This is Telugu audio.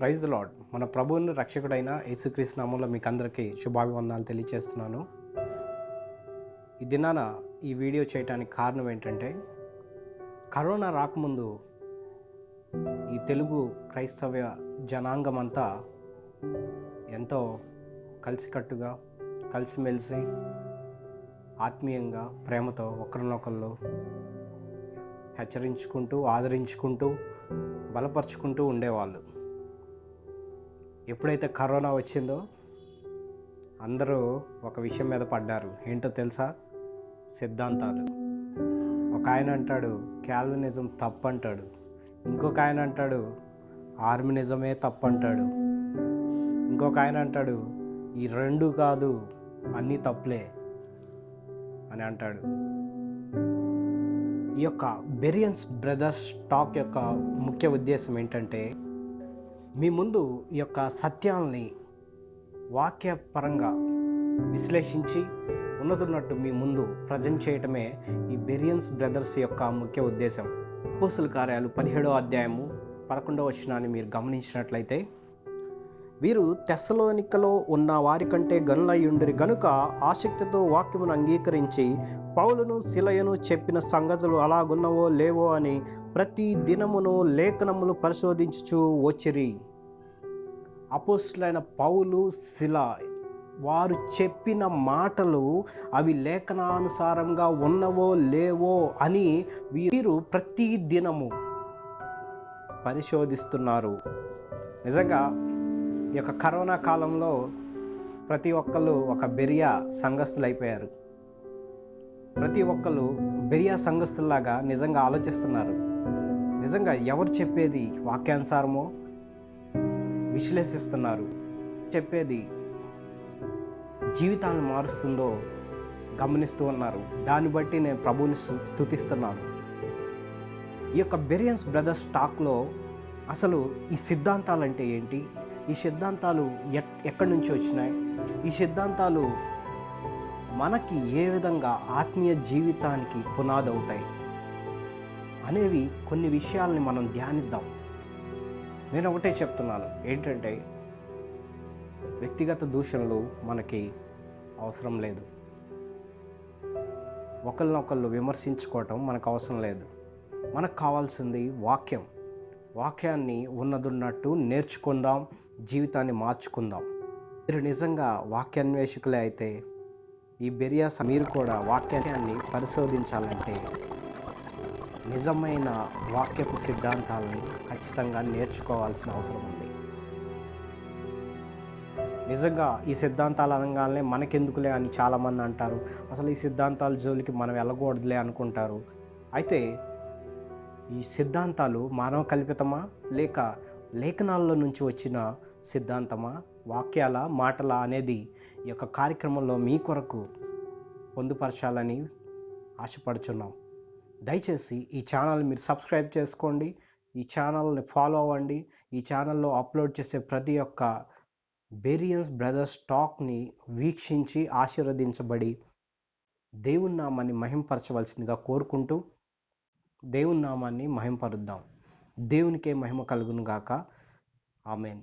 ప్రైజ్ ద లాడ్ మన ప్రభువుని రక్షకుడైన యేసుక్రీస్తు నామంలో మీకు అందరికీ శుభాభివందనాలు తెలియజేస్తున్నాను ఈ దినాన ఈ వీడియో చేయడానికి కారణం ఏంటంటే కరోనా రాకముందు ఈ తెలుగు క్రైస్తవ జనాంగం అంతా ఎంతో కలిసికట్టుగా కలిసిమెలిసి ఆత్మీయంగా ప్రేమతో ఒకరినొకళ్ళు హెచ్చరించుకుంటూ ఆదరించుకుంటూ బలపరుచుకుంటూ ఉండేవాళ్ళు. ఎప్పుడైతే కరోనా వచ్చిందో అందరూ ఒక విషయం మీద పడ్డారు. ఏంటో తెలుసా? సిద్ధాంతాలు. ఒక ఆయన అంటాడు క్యాల్వినిజం తప్పు అంటాడు ఇంకొక ఆయన అంటాడు ఆర్మినిజమే తప్పు అంటాడు ఇంకొక ఆయన అంటాడు ఈ రెండు కాదు అన్నీ తప్పులే. అని అంటాడు. ఈ యొక్క బెరియన్స్ బ్రదర్స్ టాక్ యొక్క ముఖ్య ఉద్దేశం ఏంటంటే మీ ముందు ఈ యొక్క సత్యాల్ని వాక్యపరంగా విశ్లేషించి ఉన్నతున్నట్టు మీ ముందు ప్రజెంట్ చేయటమే ఈ బెరియన్స్ బ్రదర్స్ యొక్క ముఖ్య ఉద్దేశం. పోసుల కార్యాలు పదిహేడో అధ్యాయము పదకొండవ వచనాన్ని మీరు గమనించినట్లయితే వీరు తెస్సలోనికలో ఉన్న వారి కంటే గనులయ్యుండిరి గనుక ఆసక్తితో వాక్యమును అంగీకరించి పౌలను శిలయను చెప్పిన సంగతులు అలాగున్నవో లేవో అని ప్రతి దినమును లేఖనములు పరిశోధించుచు వచ్చిరి. అపోస్టులైన పౌలు శిల వారు చెప్పిన మాటలు అవి లేఖనానుసారంగా ఉన్నవో లేవో అని వీరు ప్రతి దినము పరిశోధిస్తున్నారు. నిజంగా ఈ యొక్క కరోనా కాలంలో ప్రతి ఒక్కళ్ళు ఒక బెరియా సంఘస్థులు అయిపోయారు ప్రతి ఒక్కళ్ళు బెరియా సంఘస్థుల్లాగా నిజంగా ఆలోచిస్తున్నారు. నిజంగా ఎవరు చెప్పేది వాక్యానుసారమో విశ్లేషిస్తున్నారు. చెప్పేది జీవితాన్ని మారుస్తుందో గమనిస్తూ ఉన్నారు. దాన్ని బట్టి నేను ప్రభువుని స్థుతిస్తున్నాను ఈ యొక్క బెరియన్స్ బ్రదర్స్ టాక్లో అసలు ఈ సిద్ధాంతాలు అంటే ఏంటి? ఈ సిద్ధాంతాలు ఎక్ ఎక్కడి నుంచి వచ్చినాయి? ఈ సిద్ధాంతాలు మనకి ఏ విధంగా ఆత్మీయ జీవితానికి పునాది అవుతాయి? అనేవి కొన్ని విషయాల్ని మనం ధ్యానిద్దాం. నేను ఒకటే చెప్తున్నాను. ఏంటంటే వ్యక్తిగత దూషణలు మనకి అవసరం లేదు. ఒకరినొకళ్ళు విమర్శించుకోవటం మనకు అవసరం లేదు. మనకు కావాల్సింది వాక్యం. వాక్యాన్ని ఉన్నదున్నట్టు నేర్చుకుందాం జీవితాన్ని మార్చుకుందాం. మీరు నిజంగా వాక్యాన్వేషకులే అయితే ఈ బెరియాస్ మీరు కూడా వాక్యాన్ని పరిశోధించాలంటే నిజమైన వాక్యపు సిద్ధాంతాలని ఖచ్చితంగా నేర్చుకోవాల్సిన అవసరం ఉంది. నిజంగా ఈ సిద్ధాంతాలు అనగానే మనకెందుకులే అని చాలామంది అంటారు. అసలు ఈ సిద్ధాంతాల జోలికి మనం వెళ్ళకూడదులే అనుకుంటారు. అయితే ఈ సిద్ధాంతాలు మానవ కల్పితమా? లేక లేఖనాల్లో నుంచి వచ్చిన సిద్ధాంతమా? వాక్యాల? మాటల? అనేది ఈ యొక్క కార్యక్రమంలో మీ కొరకు పొందుపరచాలని ఆశపడుచున్నాం. దయచేసి ఈ ఛానల్ మీరు సబ్స్క్రైబ్ చేసుకోండి ఈ ఛానల్ని ఫాలో అవ్వండి ఈ ఛానల్లో అప్లోడ్ చేసే ప్రతి ఒక్క బేరియన్స్ బ్రదర్స్ టాక్ని వీక్షించి ఆశీర్వదించబడి దేవుని నామాన్ని మహింపరచవలసిందిగా కోరుకుంటూ దేవుని నామాన్ని మహింపరుద్దాం. దేవునికే మహిమ కలుగును గాక ఆమెన్.